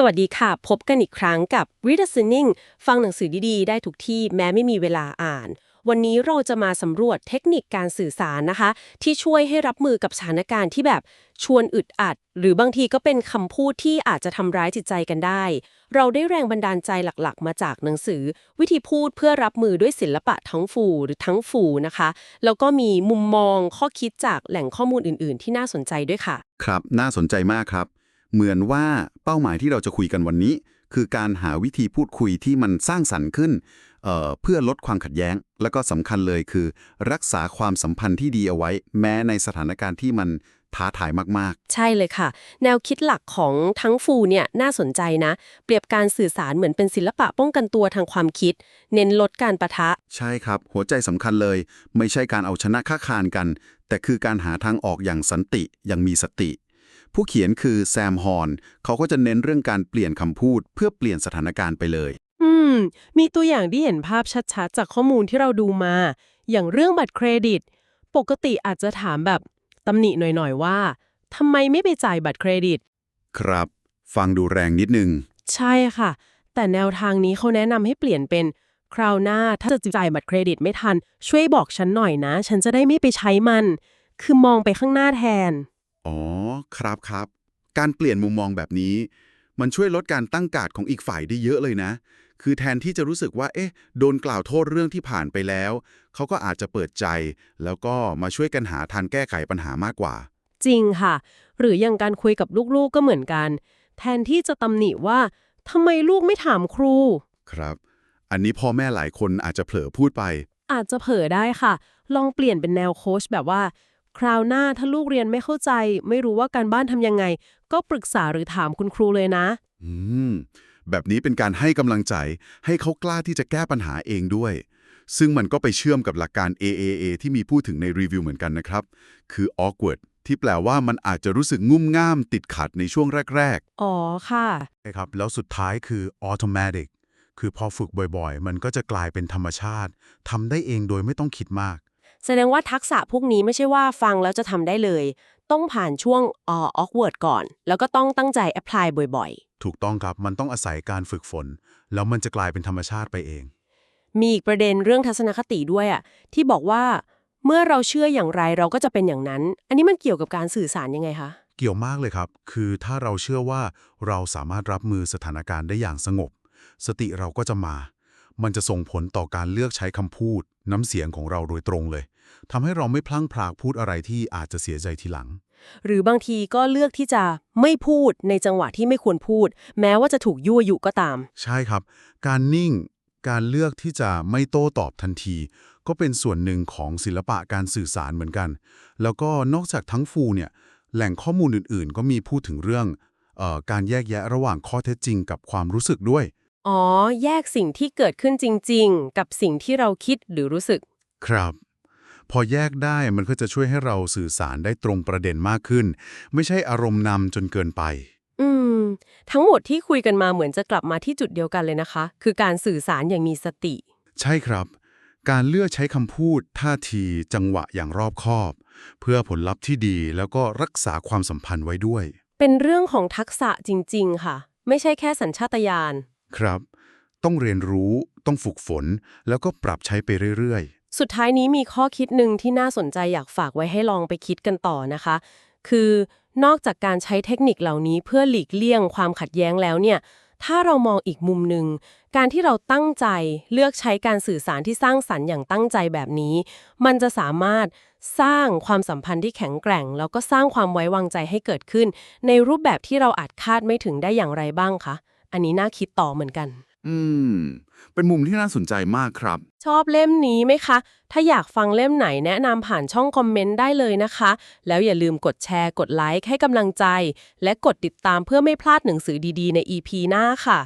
สวัสดีค่ะ พบกันอีกครั้งกับ Read Listening ฟังหนังสือดีๆ ได้ทุกที่แม้ไม่มีเวลาอ่าน วันนี้เราจะมาสำรวจเทคนิคการสื่อสารนะคะ ที่ช่วยให้รับมือกับสถานการณ์ที่แบบชวนอึดอัด หรือบางทีก็เป็นคำพูดที่อาจจะทำร้ายจิตใจกันได้ เราได้แรงบันดาลใจหลักๆ มาจากหนังสือ วิธีพูดเพื่อรับมือด้วยศิลปะทั้งฝูหรือทั้งฝูนะคะ แล้วก็มีมุมมองข้อคิดจากแหล่งข้อมูลอื่น ๆ ที่น่าสนใจด้วยค่ะ ครับ น่าสนใจมากครับ เหมือนว่าเป้าหมายที่เราจะคุยกันวันนี้ คือการหาวิธีพูดคุยที่มันสร้างสรรค์ขึ้นเอ่อเพื่อลดความขัดแย้ง แล้วก็สำคัญเลยคือ รักษาความสัมพันธ์ที่ดีเอาไว้ แม้ในสถานการณ์ที่มันท้าทายมากใช่เลยค่ะ แนวคิดหลักของทั้งฟูเนี่ยน่าสนใจนะ เปรียบการสื่อสารเหมือนเป็นศิลปะป้องกันตัวทางความคิด เน้นลดการประทะๆใช่ครับ หัวใจสำคัญเลย ไม่ใช่การเอาชนะค้าคานกัน แต่คือการหาทางออกอย่างสันติอย่างมีสติ ผู้เขียนคือแซมฮอนเขาก็จะเน้นเรื่องการเปลี่ยนคำพูด เพื่อเปลี่ยนสถานการณ์ไปเลย อืม มีตัวอย่างที่เห็นภาพชัดๆ จากข้อมูลที่เราดูมา อย่างเรื่องบัตรเครดิต ปกติอาจจะถามแบบตำหนิหน่อยๆว่าทำไมไม่ไปจ่ายบัตรเครดิต ครับ ฟังดูแรงนิดนึง ใช่ค่ะ แต่แนวทางนี้เขาแนะนำให้เปลี่ยนเป็นคราวหน้าถ้าจะจ่ายบัตรเครดิตไม่ทัน ช่วยบอกฉันหน่อยนะ ฉันจะได้ไม่ไปใช้มัน คือมองไปข้างหน้าแทน อ๋อ ครับครับ การเปลี่ยนมุมมองแบบนี้ มันช่วยลดการตั้งการ์ดของอีกฝ่ายได้เยอะเลยนะ คือแทนที่จะรู้สึกว่า เอ๊ะ โดนกล่าวโทษเรื่องที่ผ่านไปแล้ว เขาก็อาจจะเปิดใจ แล้วก็มาช่วยกันหาทางแก้ไขปัญหามากกว่า จริงค่ะ หรืออย่างการคุยกับลูกๆก็เหมือนกัน แทนที่จะตำหนิว่าทำไมลูกไม่ถามครู ครับ อันนี้พ่อแม่หลายคนอาจจะเผลอพูดไป อาจจะเผลอได้ค่ะ ลองเปลี่ยนเป็นแนวโค้ชแบบว่า คราวหน้าถ้าลูกเรียนไม่เข้าใจ ไม่รู้ว่าการบ้านทำยังไง ก็ปรึกษาหรือถามคุณครูเลยนะ อืม แบบนี้เป็นการให้กำลังใจ ให้เขากล้าที่จะแก้ปัญหาเองด้วย ซึ่งมันก็ไปเชื่อมกับหลักการ AAA ที่มีพูดถึงในรีวิวเหมือนกันนะครับ คือ awkward ที่แปลว่ามันอาจจะรู้สึกงุ่มง่ามติดขัดในช่วงแรกอ๋อค่ะใช่ครับ แล้วสุดท้ายคือ automatic คือพอฝึกบ่อยๆ มันก็จะกลายเป็นธรรมชาติทำได้เองโดยไม่ต้องคิดมาก แสดงว่าทักษะพวกนี้ไม่ใช่ว่าฟังแล้วจะทำได้เลย ต้องผ่านช่วงออ awkward ก่อน แล้วก็ต้องตั้งใจ apply บ่อยถูกต้องครับ มันต้องอาศัยการฝึกฝน แล้วมันจะกลายเป็นธรรมชาติไปเอง ๆ มีอีกประเด็นเรื่องทัศนคติด้วยอะที่บอกว่า เมื่อเราเชื่ออย่างไรเราก็จะเป็นอย่างนั้น อันนี้มันเกี่ยวกับการสื่อสารยังไงคะ เกี่ยวมากเลยครับ คือถ้าเราเชื่อว่าเราสามารถรับมือสถานการณ์ได้อย่างสงบ สติเราก็จะมา มันจะส่งผลต่อการเลือกใช้คำพูด น้ำเสียงของเราโดยตรงเลยทำให้เราไม่พลั้งพรากพูดอะไรที่อาจจะเสียใจทีหลัง หรือบางทีก็เลือกที่จะไม่พูดในจังหวะที่ไม่ควรพูด แม้ว่าจะถูกยั่วยุก็ตาม ใช่ครับ การนิ่ง การเลือกที่จะไม่โต้ตอบทันที ก็เป็นส่วนหนึ่งของศิลปะการสื่อสารเหมือนกัน แล้วก็นอกจากทั้งฟูเนี่ยแหล่งข้อมูลอื่น ๆ ก็มีพูดถึงเรื่องเออการแยกแยะระหว่างข้อเท็จจริงกับความรู้สึกด้วย อ๋อ แยกสิ่งที่เกิดขึ้นจริง ๆ กับสิ่งที่เราคิดหรือรู้สึก ครับ พอแยกได้มันก็จะช่วยให้เราสื่อสารได้ตรงประเด็นมากขึ้น ไม่ใช่อารมณ์นำจนเกินไป อืม ทั้งหมดที่คุยกันมาเหมือนจะกลับมาที่จุดเดียวกันเลยนะคะ คือการสื่อสารอย่างมีสติ ใช่ครับ การเลือกใช้คำพูด ท่าทีจังหวะอย่างรอบคอบ เพื่อผลลัพธ์ที่ดีแล้วก็รักษาความสัมพันธ์ไว้ด้วย เป็นเรื่องของทักษะจริง ๆ ค่ะ ไม่ใช่แค่สัญชาตญาณ ครับ ต้องเรียนรู้ ต้องฝึกฝน แล้วก็ปรับใช้ไปเรื่อยๆ สุดท้ายนี้มีข้อคิดหนึ่งที่น่าสนใจอยากฝากไว้ให้ลองไปคิดกันต่อนะคะ คือนอกจากการใช้เทคนิคเหล่านี้เพื่อหลีกเลี่ยงความขัดแย้งแล้วเนี่ยถ้าเรามองอีกมุมหนึ่ง การที่เราตั้งใจเลือกใช้การสื่อสารที่สร้างสรรค์อย่างตั้งใจแบบนี้ มันจะสามารถสร้างความสัมพันธ์ที่แข็งแกร่ง แล้วก็สร้างความไว้วางใจให้เกิดขึ้น ในรูปแบบที่เราอาจคาดไม่ถึงได้อย่างไรบ้างคะ อันนี้น่าคิดต่อเหมือนกัน อืม เป็นมุมที่น่าสนใจมากครับ ชอบเล่มนี้ไหมคะ ถ้าอยากฟังเล่มไหนแนะนำผ่านช่องคอมเมนต์ได้เลยนะคะ แล้วอย่าลืมกดแชร์ กดไลค์ให้กำลังใจ และกดติดตามเพื่อไม่พลาดหนังสือดีๆ ใน EP หน้าค่ะ